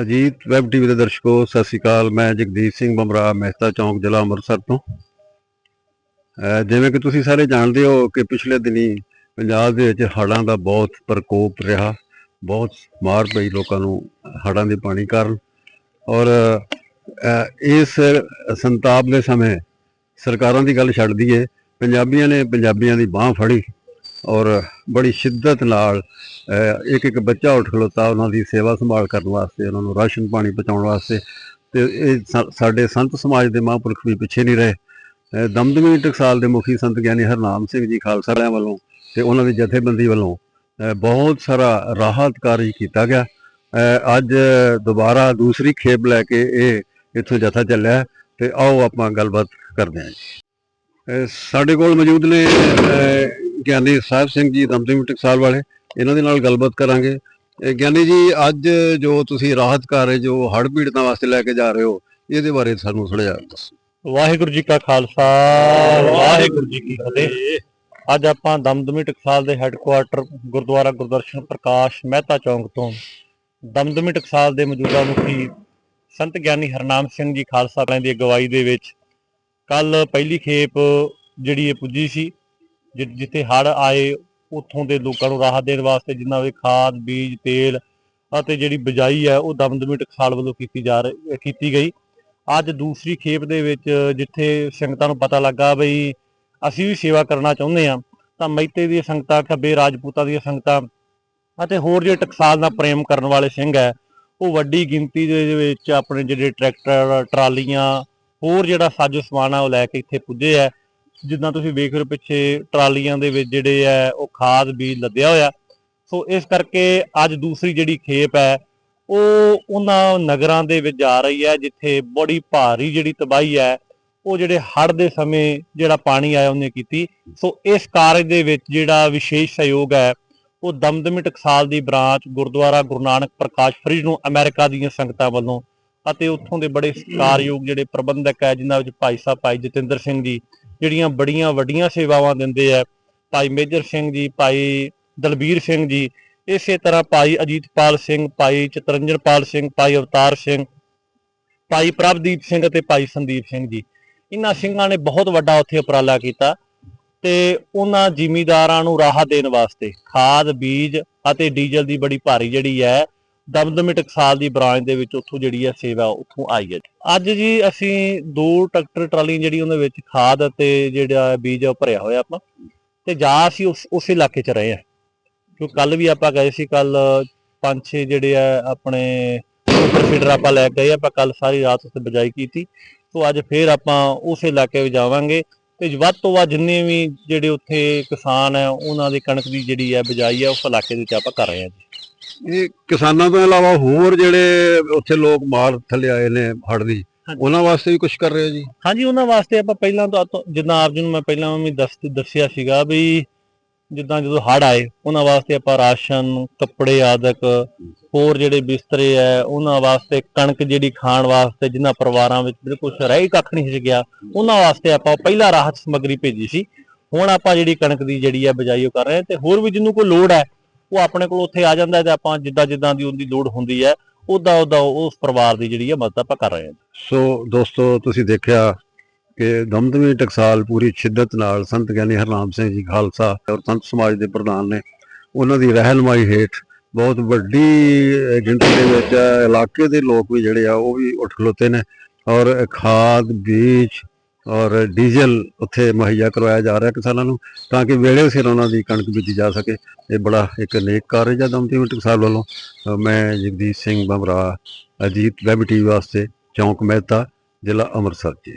Ajit web TV ਦੇ ਦਰਸ਼ਕੋ, ਸਤਿ ਸ਼੍ਰੀ ਅਕਾਲ। ਮੈਂ ਜਗਦੀਪ ਸਿੰਘ ਬਮਰਾ ਮਹਿਤਾ ਚੌਂਕ, ਜ਼ਿਲ੍ਹਾ ਅੰਮ੍ਰਿਤਸਰ ਤੋਂ। ਜਿਵੇਂ ਕਿ ਤੁਸੀਂ ਸਾਰੇ ਜਾਣਦੇ ਹੋ ਕਿ ਪਿਛਲੇ ਦਿਨੀ ਪੰਜਾਬ ਦੇ ਵਿੱਚ ਹੜ੍ਹਾਂ ਦਾ ਬਹੁਤ ਪ੍ਰਕੋਪ ਰਿਹਾ। ਬਹੁਤ ਮਾਰ ਪਈ ਲੋਕਾਂ ਨੂੰ ਹੜ੍ਹਾਂ ਦੇ ਪਾਣੀ ਕਾਰਨ। ਔਰ ਇਸ ਸੰਤਾਪ ਦੇ ਸਮੇਂ ਸਰਕਾਰਾਂ ਦੀ ਗੱਲ ਛੱਡ ਦਈਏ ਪੰਜਾਬੀਆਂ ਨੇ ਪੰਜਾਬੀਆਂ ਦੀ ਬਾਹ ਫੜੀ। ਔਰ ਬੜੀ ਸ਼ਿੱਦਤ ਨਾਲ ਇੱਕ ਇੱਕ ਬੱਚਾ ਉੱਠ ਖਲੋਤਾ ਉਹਨਾਂ ਦੀ ਸੇਵਾ ਸੰਭਾਲ ਕਰਨ ਵਾਸਤੇ, ਉਹਨਾਂ ਨੂੰ ਰਾਸ਼ਨ ਪਾਣੀ ਪਹੁੰਚਾਉਣ ਵਾਸਤੇ। ਤੇ ਇਹ ਸਾ- ਸਾਡੇ ਸੰਤ ਸਮਾਜ ਦੇ ਮਹਾਂਪੁਰਖ ਵੀ ਪਿੱਛੇ ਨਹੀਂ ਰਹੇ। ਦਮਦਮੀ ਟਕਸਾਲ ਦੇ ਮੁਖੀ ਸੰਤ ਗਿਆਨੀ ਹਰਨਾਮ ਸਿੰਘ ਜੀ ਖਾਲਸਾ ਵਾਲਿਆਂ ਵੱਲੋਂ ਤੇ ਉਹਨਾਂ ਦੀ ਜਥੇਬੰਦੀ ਵੱਲੋਂ ਬਹੁਤ ਸਾਰਾ ਰਾਹਤ ਕਾਰਜ ਕੀਤਾ ਗਿਆ। ਅੱਜ ਦੁਬਾਰਾ ਦੂਸਰੀ ਖੇਪ ਲੈ ਕੇ ਇਹ ਇੱਥੋਂ ਜਥਾ ਚੱਲਿਆ ਤੇ ਆਓ ਆਪਾਂ ਗੱਲਬਾਤ ਕਰਦੇ ਹਾਂ ਜੀ। ਸਾਡੇ ਕੋਲ ਮੌਜੂਦ ਨੇ ਗਿਆਨੀ ਸਾਹਿਬ ਸਿੰਘ ਜੀ ਦਮਦਮੀ ਟਕਸਾਲ ਵਾਲੇ, ਇਹਨਾਂ ਦੇ ਨਾਲ ਗੱਲਬਾਤ ਕਰਾਂਗੇ। ਗਿਆਨੀ ਜੀ, ਅੱਜ ਜੋ ਤੁਸੀਂ ਰਾਹਤ ਕਾਰਜ ਜੋ ਹੜ ਪੀੜਤਾਂ ਵਾਸਤੇ ਲੈ ਕੇ ਜਾ ਰਹੇ ਹੋ, ਇਹਦੇ ਬਾਰੇ ਸਾਨੂੰ ਥੋੜਾ ਜਿਹਾ ਦੱਸੋ। ਵਾਹਿਗੁਰੂ ਜੀ ਕਾ ਖਾਲਸਾ, ਵਾਹਿਗੁਰੂ ਜੀ ਕੀ ਫਤਿਹ। ਅੱਜ ਆਪਾਂ ਦਮਦਮੀ ਟਕਸਾਲ ਦੇ ਹੈੱਡਕੁਆਰਟਰ ਗੁਰਦੁਆਰਾ ਗੁਰਦਰਸ਼ਨ ਪ੍ਰਕਾਸ਼ ਮਹਿਤਾ ਚੌਂਕ ਤੋਂ ਦਮਦਮੀ ਟਕਸਾਲ ਦੇ ਮੌਜੂਦਾ ਮੁਖੀ ਸੰਤ ਗਿਆਨੀ ਹਰਨਾਮ ਸਿੰਘ ਜੀ ਖਾਲਸਾ ਵਾਲਿਆਂ ਦੀ ਅਗਵਾਈ ਦੇ ਵਿੱਚ ਕੱਲ ਪਹਿਲੀ ਖੇਪ ਜਿਹੜੀ ਇਹ ਪੁੱਜੀ ਸੀ ਜਿ- ਜਿੱਥੇ ਹੜ੍ਹ ਆਏ, ਉੱਥੋਂ ਦੇ ਲੋਕਾਂ ਨੂੰ ਰਾਹਤ ਦੇਣ ਵਾਸਤੇ ਜਿਨ੍ਹਾਂ ਵਿੱਚ ਖਾਦ, ਬੀਜ, ਤੇਲ ਅਤੇ ਜਿਹੜੀ ਬਿਜਾਈ ਹੈ, ਉਹ ਦਮਦਮੀ ਟਕਸਾਲ ਵੱਲੋਂ ਕੀਤੀ ਜਾ ਰਹੀ ਕੀਤੀ ਗਈ। ਅੱਜ ਦੂਸਰੀ ਖੇਪ ਦੇ ਵਿੱਚ ਜਿੱਥੇ ਸੰਗਤਾਂ ਨੂੰ ਪਤਾ ਲੱਗਾ ਬਈ ਅਸੀਂ ਵੀ ਸੇਵਾ ਕਰਨਾ ਚਾਹੁੰਦੇ ਹਾਂ, ਤਾਂ ਮੈਤੇ ਦੀਆਂ ਸੰਗਤਾਂ, ਖੱਬੇ ਰਾਜਪੂਤਾਂ ਦੀਆਂ ਸੰਗਤਾਂ ਅਤੇ ਹੋਰ ਜਿਹੜੇ ਟਕਸਾਲ ਨਾਲ ਪ੍ਰੇਮ ਕਰਨ ਵਾਲੇ ਸਿੰਘ ਹੈ, ਉਹ ਵੱਡੀ ਗਿਣਤੀ ਦੇ ਵਿੱਚ ਆਪਣੇ ਜਿਹੜੇ ਟਰੈਕਟਰ, ਟਰਾਲੀਆਂ, ਹੋਰ ਜਿਹੜਾ ਸਾਜੋ ਸਮਾਨ ਆ, ਉਹ ਲੈ ਕੇ ਇੱਥੇ ਪੁੱਜੇ ਹੈ। ਜਿੱਦਾਂ ਤੁਸੀਂ ਵੇਖ ਰਹੇ ਹੋ ਪਿੱਛੇ ਟਰਾਲੀਆਂ ਦੇ ਵਿੱਚ ਜਿਹੜੇ ਹੈ ਉਹ ਖਾਦ ਬੀਜ ਲੱਦਿਆ ਹੋਇਆ। ਸੋ ਇਸ ਕਰਕੇ ਅੱਜ ਦੂਸਰੀ ਜਿਹੜੀ ਖੇਪ ਹੈ, ਉਹ ਉਹਨਾਂ ਨਗਰਾਂ ਦੇ ਵਿੱਚ ਜਾ ਰਹੀ ਹੈ, ਜਿੱਥੇ ਬੜੀ ਭਾਰੀ ਜਿਹੜੀ ਤਬਾਹੀ ਹੈ, ਉਹ ਜਿਹੜੇ ਹੜ੍ਹ ਦੇ ਸਮੇਂ ਜਿਹੜਾ ਪਾਣੀ ਆਇਆ, ਉਹਨੇ ਕੀਤੀ। ਸੋ ਇਸ ਕਾਰਜ ਦੇ ਵਿੱਚ ਜਿਹੜਾ ਵਿਸ਼ੇਸ਼ ਸਹਿਯੋਗ ਹੈ, ਉਹ ਦਮਦਮੀ ਟਕਸਾਲ ਦੀ ਬ੍ਰਾਂਚ ਗੁਰਦੁਆਰਾ ਗੁਰੂ ਨਾਨਕ ਪ੍ਰਕਾਸ਼ ਫਰੀਦ ਨੂੰ ਅਮਰੀਕਾ ਦੀਆਂ ਸੰਗਤਾਂ ਵੱਲੋਂ ਅਤੇ ਉੱਥੋਂ ਦੇ ਬੜੇ ਸਤਿਕਾਰਯੋਗ ਜਿਹੜੇ ਪ੍ਰਬੰਧਕ ਹੈ, ਜਿਨ੍ਹਾਂ ਵਿੱਚ ਭਾਈ ਸਾਹਿਬ ਭਾਈ ਜਤਿੰਦਰ ਸਿੰਘ ਜੀ ਜਿਹੜੀਆਂ ਬੜੀਆਂ ਵੱਡੀਆਂ ਸੇਵਾਵਾਂ ਦਿੰਦੇ ਆ, ਭਾਈ ਮੇਜਰ ਸਿੰਘ ਜੀ, ਭਾਈ ਦਲਬੀਰ ਸਿੰਘ ਜੀ, ਇਸੇ ਤਰ੍ਹਾਂ ਭਾਈ ਅਜੀਤਪਾਲ ਸਿੰਘ, ਭਾਈ ਚਤਰੰਜਨਪਾਲ ਸਿੰਘ, ਭਾਈ ਅਵਤਾਰ ਸਿੰਘ, ਭਾਈ ਪ੍ਰਭਦੀਪ ਸਿੰਘ ਅਤੇ ਭਾਈ ਸੰਦੀਪ ਸਿੰਘ ਜੀ। ਇਹਨਾਂ ਸਿੰਘਾਂ ਨੇ ਬਹੁਤ ਵੱਡਾ ਉੱਥੇ ਉਪਰਾਲਾ ਕੀਤਾ ਤੇ ਉਹਨਾਂ ਜ਼ਿਮੀਦਾਰਾਂ ਨੂੰ ਰਾਹਤ ਦੇਣ ਵਾਸਤੇ ਖਾਦ, ਬੀਜ ਅਤੇ ਡੀਜ਼ਲ ਦੀ ਬੜੀ ਭਾਰੀ ਜਿਹੜੀ ਹੈ ਦਮਦਮੀ ਟਕਸਾਲ ਦੀ ਬ੍ਰਾਂਚ ਦੇ ਵਿੱਚ ਉੱਥੋਂ ਜਿਹੜੀ ਹੈ ਸੇਵਾ ਉੱਥੋਂ ਆਈ ਹੈ। ਅੱਜ ਜੀ ਅਸੀਂ ਦੋ ਟਰੈਕਟਰ ਟਰਾਲੀ ਜਿਹੜੀ ਉਹਦੇ ਵਿੱਚ ਖਾਦ ਅਤੇ ਜਿਹੜਾ ਬੀਜ ਭਰਿਆ ਹੋਇਆ ਆਪਾਂ ਤੇ ਜਾ ਅਸੀਂ ਉਸ ਉਸ ਇਲਾਕੇ 'ਚ ਰਹੇ ਆ ਕਿਉਂ ਕੱਲ ਵੀ ਆਪਾਂ ਗਏ ਸੀ ਕੱਲ ਪੰਜ ਛੇ ਜਿਹੜੇ ਆ ਆਪਣੇ ਫੀਡਰ ਆਪਾਂ ਲੈ ਕੇ ਗਏ ਆਪਾਂ ਕੱਲ ਸਾਰੀ ਰਾਤ ਉੱਥੇ ਬਜਾਈ ਕੀਤੀ। ਸੋ ਅੱਜ ਫੇਰ ਆਪਾਂ ਉਸ ਇਲਾਕੇ ਵਿੱਚ ਜਾਵਾਂਗੇ ਤੇ ਵੱਧ ਤੋਂ ਵੱਧ ਜਿੰਨੇ ਵੀ ਜਿਹੜੇ ਉੱਥੇ ਕਿਸਾਨ ਹੈ ਉਹਨਾਂ ਦੀ ਕਣਕ ਦੀ ਜਿਹੜੀ ਹੈ ਬਜਾਈ ਹੈ ਉਸ ਇਲਾਕੇ ਦੇ ਵਿੱਚ ਆਪਾਂ ਕਰ ਰਹੇ ਹਾਂ ਜੀ। ਇਹ ਕਿਸਾਨਾਂ ਤੋਂ ਇਲਾਵਾ ਹੋਰ ਜਿਹੜੇ ਉੱਥੇ ਲੋਕ ਮਾਰ ਥੱਲੇ ਆਏ ਨੇ ਹੜ੍ਹ ਦੀ। ਉਹਨਾਂ ਵਾਸਤੇ ਵੀ ਕੁਝ ਕਰ ਰਹੇ ਹੋ ਜੀ ਹਾਂਜੀ ਉਹਨਾਂ ਵਾਸਤੇ ਆਪਾਂ ਪਹਿਲਾਂ ਤੋਂ ਜਿੱਦਾਂ ਆਪ ਜੀ ਨੂੰ ਮੈਂ ਪਹਿਲਾਂ ਵੀ ਦੱਸ ਦੱਸਿਆ ਸੀਗਾ ਵੀ ਜਿੱਦਾਂ ਜਦੋਂ ਹੜ੍ਹ ਆਏ ਉਹਨਾਂ ਵਾਸਤੇ ਆਪਾਂ ਰਾਸ਼ਨ ਕੱਪੜੇ ਆਦਿਕ ਹੋਰ ਜਿਹੜੇ ਬਿਸਤਰੇ ਐ ਉਹਨਾਂ ਵਾਸਤੇ ਕਣਕ ਜਿਹੜੀ ਖਾਣ ਵਾਸਤੇ ਜਿਨ੍ਹਾਂ ਪਰਿਵਾਰਾਂ ਵਿੱਚ ਬਿਲਕੁਲ ਰਹਿ ਹੀ ਕੱਖ ਨਹੀਂ ਸੀ ਗਿਆ ਉਹਨਾਂ ਵਾਸਤੇ ਆਪਾਂ ਪਹਿਲਾਂ ਰਾਹਤ ਸਮੱਗਰੀ ਭੇਜੀ ਸੀ ਹੁਣ ਆਪਾਂ ਜਿਹੜੀ ਕਣਕ ਦੀ ਜਿਹੜੀ ਹੈ ਬਜਾਈ ਉਹ ਕਰ ਰਹੇ ਤੇ ਹੋਰ ਵੀ ਜਿਹਨੂੰ ਕੋਈ ਲੋੜ ਹੈ ਉਹ ਆਪਣੇ ਕੋਲ ਉੱਥੇ ਆ ਜਾਂਦਾ ਤੇ ਆਪਾਂ ਜਿੱਦਾਂ ਜਿੱਦਾਂ ਦੀ ਉਹਦੀ ਲੋੜ ਹੁੰਦੀ ਹੈ, ਉਦਾਂ ਉਦਾਂ ਉਸ ਪਰਿਵਾਰ ਦੀ ਜਿਹੜੀ ਹੈ ਮਦਦ ਆਪਾਂ ਕਰ ਰਹੇ ਹਾਂ। ਸੋ ਦੋਸਤੋ, ਤੁਸੀਂ ਦੇਖਿਆ ਕਿ ਦਮਦਮੀ ਟਕਸਾਲ ਪੂਰੀ ਸ਼ਿੱਦਤ ਨਾਲ ਸੰਤ ਗਿਆਨੀ ਹਰਨਾਮ ਸਿੰਘ ਜੀ ਖਾਲਸਾ ਔਰ ਸੰਤ ਸਮਾਜ ਦੇ ਪ੍ਰਧਾਨ ਨੇ ਉਹਨਾਂ ਦੀ ਰਹਿਨਮਾਈ ਹੇਠ ਬਹੁਤ ਵੱਡੀ ਗਿਣਤੀ ਦੇ ਵਿੱਚ ਇਲਾਕੇ ਦੇ ਲੋਕ ਵੀ ਜਿਹੜੇ ਆ ਉਹ ਵੀ ਉੱਠ ਖਲੋਤੇ ਨੇ ਔਰ ਖਾਦ, ਬੀਜ ਔਰ ਡੀਜ਼ਲ ਉੱਥੇ ਮੁਹੱਈਆ ਕਰਵਾਇਆ ਜਾ ਰਿਹਾ ਕਿਸਾਨਾਂ ਨੂੰ ਤਾਂ ਕਿ ਵੇਲੇ ਸਿਰ ਉਹਨਾਂ ਦੀ ਕਣਕ ਬੀਜੀ ਜਾ ਸਕੇ। ਇਹ ਬੜਾ ਇੱਕ ਨੇਕ ਕਾਰਜ ਹੈ ਦਮਦਮੀ ਟਕਸਾਲ ਵੱਲੋਂ। ਮੈਂ ਜਗਦੀਸ਼ ਸਿੰਘ ਬਮਰਾ ਅਜੀਤ ਵੈਬ ਟੀਵੀ ਵਾਸਤੇ ਚੌਂਕ ਮਹਿਤਾ, ਜ਼ਿਲ੍ਹਾ ਅੰਮ੍ਰਿਤਸਰ ਜੀ।